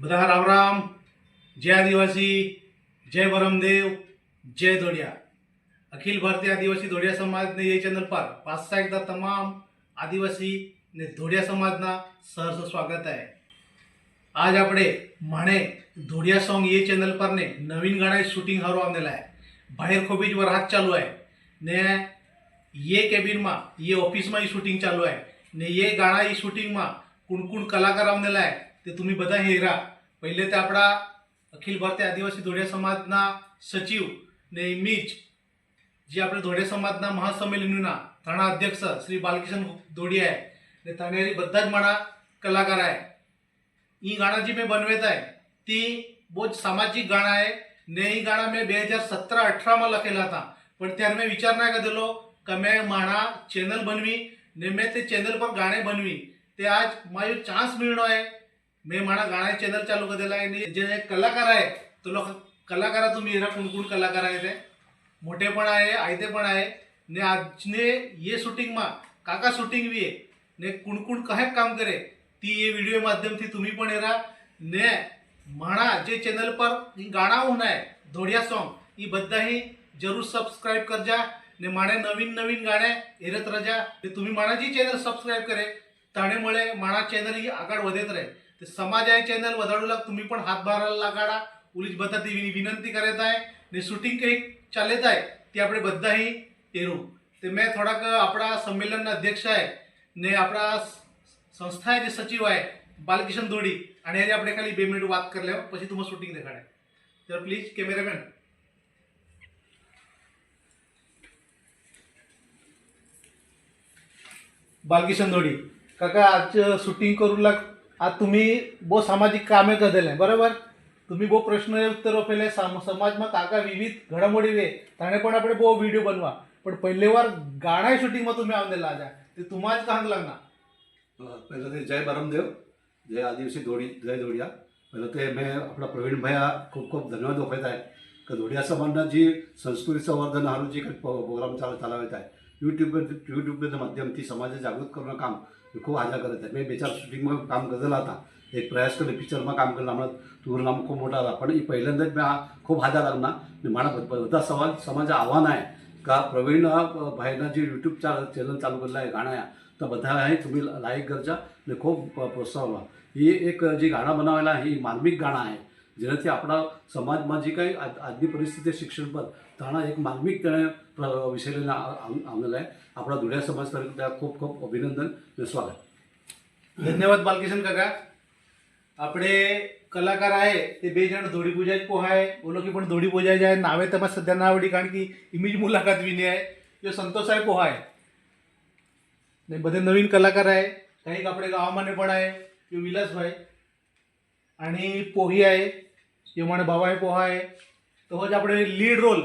બધા રામ રામ. જય આદિવાસી, જય વરમદેવ, જય દોડિયા. અખિલ ભારતીય આદિવાસી ધોડિયા સમાજની એ ચેનલ પર પાછા એકદા તમામ આદિવાસી ને ધોડિયા સમાજના સહર્ષ સ્વાગત છે. આજ આપણે માણે ધોડિયા સોંગ એ ચેનल પર ને નવીन ગાણા શૂટિંગ હારો આવેલા છે. બાહેર ખૂબ જ વરસાદ ચાલુ છે. ને ये केबिन में ये ऑफिस में ही शूटिंग चालू है ने ये गाना ही शूटिंग में कुण कुण कलाकार आने लाए તે તમે બધા હેરા પહેલે તે આપણા અખિલ ભારતીય આદિવાસી ધોળિયા સમાજના સચિવ ને ઇમિજ જે આપણે ધોળિયા સમાજના મહાસંમેલનના થાણા અધ્યક્ષ શ્રી બાલકિશન ધોળિયા ને થાણેરી બધા જ મારા કલાકાર હે એ ગાણા જે મેં બનવેતા હે તે બહુ જ સામાજિક ગાણા હે ને એ ગાણા મેં બે હજાર સત્તર અઠારમાં લખેલા હતા પણ ત્યારે મેં વિચાર ના કરેલો કે મેં મારા ચેનલ બનવી ને મેં તે ચેનલ પર ગાણે બનવી તે આજ મારો ચાન્સ મળ્યો હે मी म्हणा गाणं चॅनल चालू केलेला आहे जे कलाकार आहे तो लोक कलाकार तुम्ही हिरा कुणकुण कलाकार आहे ते? मोठे पण आहे आयते पण आहे. ने आज ने ये शूटिंग मा काका शूटिंग भी आहे. ने कुणकुण कहे काम करे ती ये व्हिडिओ माध्यम थी तुम्ही पण हेरा ने म्हणा जे चॅनल पर गाणा होऊन आहे धोड़िया सॉन्ग ही बद्दाही जरूर सबस्क्राईब कर जा ने माणे नवीन नवीन गाणे येत राजा. तुम्ही माणाची चॅनल सबस्क्राईब करे ताणेमुळे म्हणा चॅनल ही आगाड वधत राहील. ते समाज आहे चॅनल वधाडूला तुम्ही पण हात बाराला काढा उलीच बता ती विनंती करत आहे. आणि शूटिंग काही चालत आहे ते आपण बद्दाही येऊ ते मैं थोडा आपला संमेलन अध्यक्ष आहे. ने आपला संस्था आहे जे सचिव आहे बालकिशन दोडी. आणि ह्याने आपण खाली बे वाद करल्यावर पशी तुम्हाला शूटिंग देखाडे. तर प्लीज कॅमेरामॅन बालकिशन दोडी. काका आज शूटिंग करू लाग आज तुम्ही बो सामाजिक कामे करले बरोबर? तुम्ही बो प्रश्न उत्तर पेले समाज समाजमा काका विविध घडामोडी वे. त्याने पण आपण बो व्हिडिओ बनवा. पण पहिले वार गाणा शूटिंग मग तुम्ही आणले आजा. ते तुम्हाच कांग लागणार. पहिलं ते जय बरमदेव जय आदिवासी धोडी जय धोडिया. पहिलं ते मे आपला प्रवीण भया खूप खूप धन्यवाद दाखवत आहे. का धोडिया समाजात जी संस्कृती संवर्धन हा जी प्रोग्राम चालवत आहे. यूट्यूब यूट्यूबचं माध्यम ती समाज जागृत करणं काम मैं खूप आशा करत आहे मी बेचार शूटिंग में काम करला आता एक प्रयास करतो पिक्चर काम करना म्हणत तुर नाम खूप मोठा आला. पण पहिल्यांदा मैं खूब हादा करना मैं माना बदा सवाल समाज आव्हान आहे का? प्रवीण भाईना जे यूट्यूब चॅनल चॅनल चालू केलं आहे गाणं तर बधा आहे तुम्ही लाईक गरजा मी खूप प्रोत्साहन व्हा ही एक जी गाणं बनवायला ही मार्मिक गाणं आहे. जेनाથી આપણા સમાજમાં જે કંઈ આજની પરિસ્થિતિ શિક્ષણ પર તાણા એક માર્મિક તેણે विषयलेला आणलेला आहे. आपला ધુળિયા સમાજ खूप खूप अभिनंदन અભિનંદન અને धन्यवाद बालकिशन બાલકિશન કાકા कलाकार आहे ते बेजण જण ધોળી पोहा आहे बोलो की पण धोडी पूजा आहे नावे तर सध्या ना आवडी कारण की इमेज मुलाखत विनी आहे. जो संतोष आहे पोहा आहे. नाही बदे नवीन कलाकार आहे काही आपले गावामाने पण आहे तो विलास भाई. आणि पोही आहे किंवा म्हण बाबा आहे पोहा आहे. तो आपले लीड रोल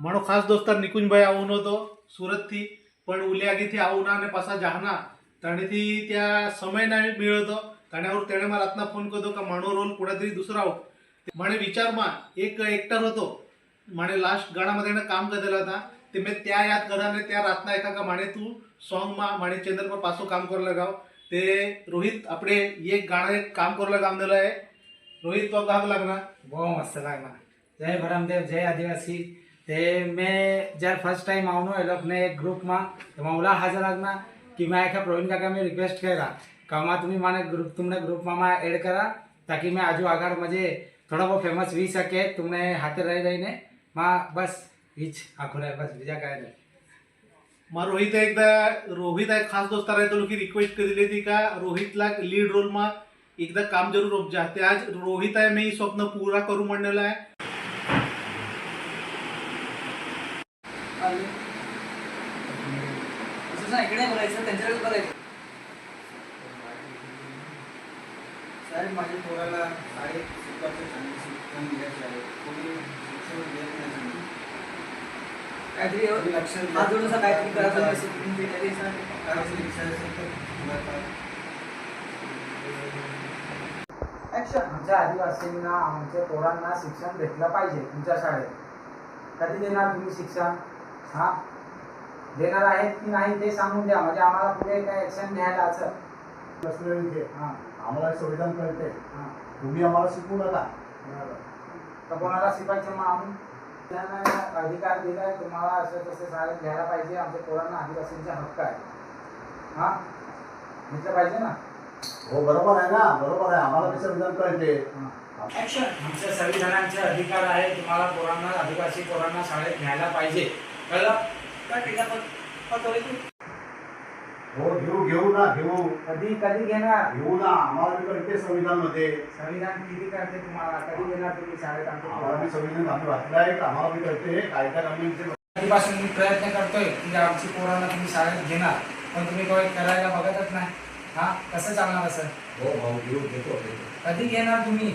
म्हणून खास दोस्तार निकुंजभाई आवून होतो. સુરતથી પણ ઉલિયાગીથી આવના અને પાછા જાહના તાણેથી ત્યાં સમય ના મેળ હતો તાણે તેણે મારા રાતના ફોન કર્યો કે મારો રોલ कुठेतरी दुसरा આવો માણે વિચારમાં એક એક્ટર હતો માણે લાસ્ટ ગાણામાં તેણે કામ કરેલા હતા તે મેં ત્યાં યાદ કર્યા અને ત્યાં રાતના એકા કે માણે તું સોંગમાં માણે ચેનલ પર પાછું काम करू लगाव ते रोहित આપણે एक गाणं एक काम करू काम दिलं आहे रोहित तो गाग लागणार બહુ મસ્ત લાગના જય ભરમદેવ જય આદિવાસી તે મેં જ્યારે ફર્સ્ટ ટાઈમ આવનો એ લોકોને એક ગ્રુપમાં એમાં ઓલા હાજર આજના કે મેં આખા પ્રવીણ કાકા મેં રિક્વેસ્ટ કર્યા કે આમાં तुम्ही મને ગ્રુપ તમને ગ્રુપમાં એડ करा તાકી મેં આજુ આગળ મજે થોડા બહુ ફેમસ વી શકે તમને હાથે રહી રહીને માં બસ हीच आखोला आहे बस બીજા काय नाही मग रोहित एकदा रोहित एक खास दोस्तार आहे तो लोक रिक्वेस्ट केली होती का रोहितला लीड रोलमा एकदा काम जरूर उपजा ते आज रोहित आहे मी स्वप्न पूरा करू म्हणलेलं आहे हात जोडून काहीतरी आमच्या आदिवासींना आमच्या पोरांना शिक्षण भेटलं पाहिजे तुमच्या शाळेत. कधी देणार तुम्ही शिक्षण? हा? देणार आहेत की नाही ते सांगून द्या. म्हणजे आम्हाला पुढे काय ऍक्शन घ्यायला असं. हा. आम्हाला संविधान कळते हां. तुम्ही आम्हाला शिकवू नका. बरोबर. तर कोणाला शिकायचं मग आम्ही? अधिकार दिलाय तुम्हाला असे तसे शाळेत घ्यायला पाहिजे. आमच्या पोरांना आदिवासींचा हक्क आहे. हा? घेतलं पाहिजे ना? हो बरोबर आहे ना बरोबर आहे. आम्हाला ते. संविधान कळते आमच्या संविधानाचे अधिकार आहे तुम्हाला पोरांना आदिवासी पोरांना शाळेत घ्यायला पाहिजे. कळलं? हो घेऊ घेऊ ना घेऊ. कधी कधी घेणार? घेऊ ना आम्हाला बी कळते संविधानमध्ये संविधान किती करते तुम्हाला? कधी घेणार तुम्ही शाळेत आमच्या आम्हाला पोरांना? संविधान आम्ही वाचलं आहे आम्हाला बी कळते. काय काय आम्ही इथे कधीपासून मी प्रयत्न करतोय की आमची पोरांना तुम्ही शाळेत घेणार पण तुम्ही काही करायला बघतच नाही. हा कसं चालणार असं? हो भाऊ घेऊ घेतो कधी घेणार तुम्ही?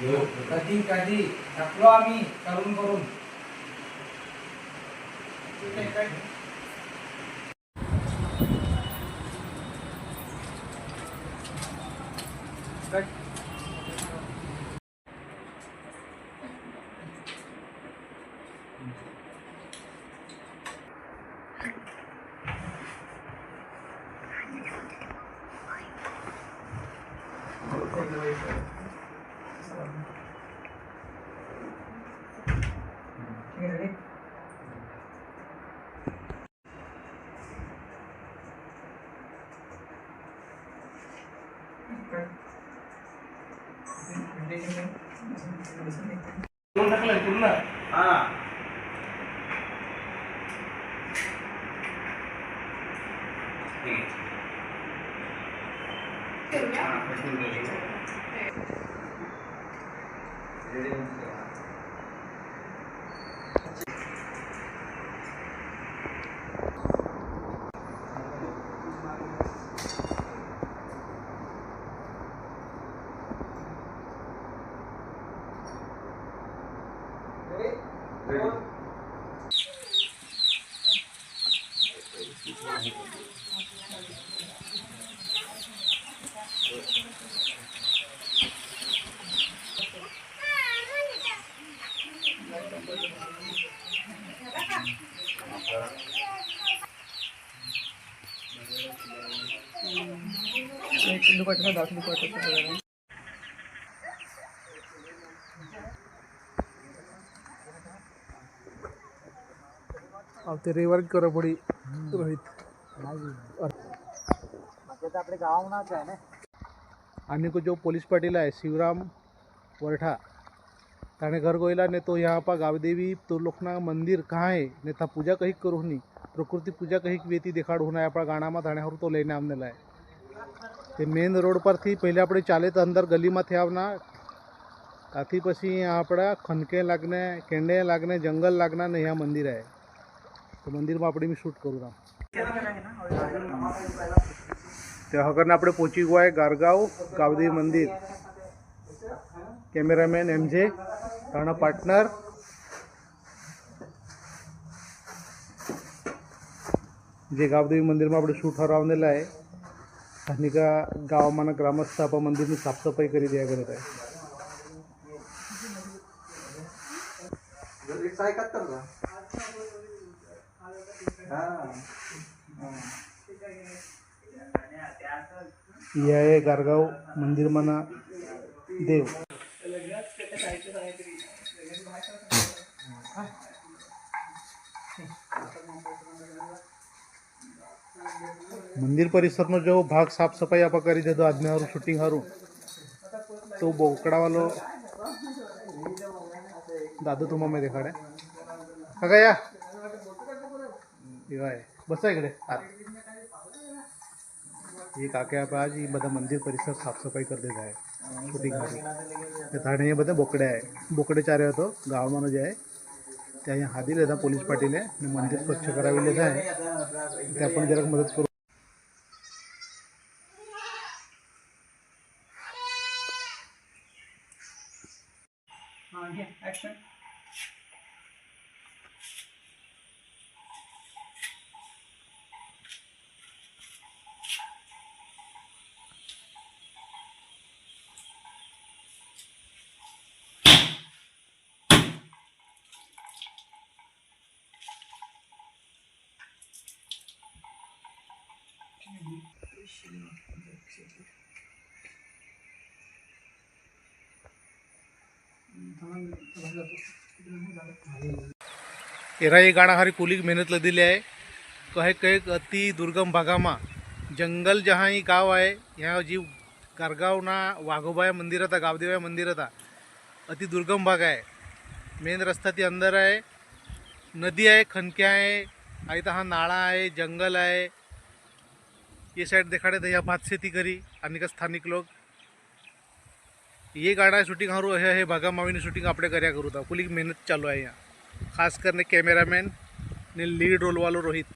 घेऊ. कधी कधी? थकलो आम्ही करून करून. hashtag గుణకలే Gunna Thank you. ते रविवार करा पडी रोहित. आपल्या गावानाच आहे ना. आणि को जो पुलिस पाटील आहे शिवराम वरठा ताणे घर गोयला ने तो यहाँ पा गावदेवी तो लोकना मंदिर कहाँ है ने था पूजा कहीं करू नहीं प्रकृति पूजा कहीं वेती देखाड़ होना है अपना गाना में धाणे तो लઈને आमने लाए તે મેઇન રોડ પરથી પહેલાં આપણે ચાલે તો અંદર ગલીમાંથી આવના. આથી પછી આપણા ખનકે લાગને, કેંડે લાગને, જંગલ લાગના ને અહીંયા મંદિર આવે તો મંદિરમાં આપણે બી શૂટ કરું આમ તે હગરને આપણે પહોંચી ગયા ગારગાંવ ગાવદેવ મંદિર. કેમેરામેન એમજે તાણા પાર્ટનર. જે ગાવદેવી મંદિરમાં આપણે શૂટ હરાવને લાય. स्थानिक म्हणा ग्रामस्थ मंदिरनी साफसफाई करीत याकरत आहे. या गारगाव मंदिरमाना देव. મંદિર પરિસરનો જો ભાગ સાફ સફાઈ આપણે કરી દીધો આજને હારું શૂટિંગ હારું તો બોકડાવાલો दादू तुम्हा मी देखाडे का काय या आहे बसा इकडे आत हे કાકે આપણે આજ એ બધા મંદિર પરિસર સાફ સફાઈ કરી દેતા है શૂટિંગ હારી તે થાણે એ બધા બોકડે आहे બોકડે ચારે હતો ગામમાં જે आहे તે અહીંયા હાદી લેતા પોલીસ પાટીલે ને મંદિર સ્વચ્છ કરાવી લેતા आहे તે आपण જરાક મદદ action Thank you. येरा ही गाणं हरी कुली मेहनतला दिली आहे. कहे कहेक अति दुर्गम भागामा. जंगल जहाँ ही गाव आहे ह्या जी गारगावना वाघोबाया मंदिर होता गावदेवाया मंदिर होता अति दुर्गम भाग आहे. मेन रस्ता ती अंदर आहे. नदी आहे खनक्या आहे आई हा नाळा आहे जंगल आहे. ये साइड देखाडे तर ह्या भातशेती करी. आणि का स्थानिक लोक. ये गाड़ा शूटिंग हमारो है, है भागा मावी शूटिंग आप कराया करू था खुली मेहनत चालू है यहाँ खास करने कॅमेरामॅन ने लीड रोल वालो रोहित.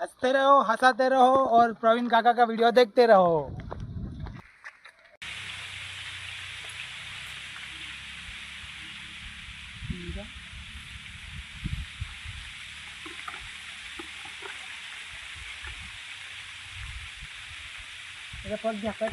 हँसते रहो हंसाते रहो और प्रवीण काका का वीडियो देखते रहो। इधर record jacket.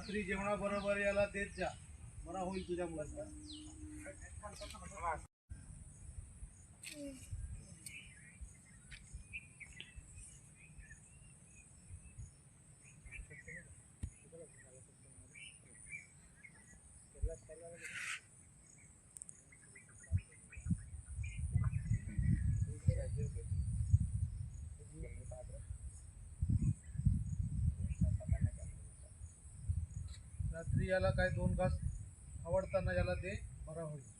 रात्री जेवणाबरोबर याला देत जा. बरा होईल तुझ्या मुलाचा रात्री याला काय दोन घास आवडताना याला दे बरा होईल.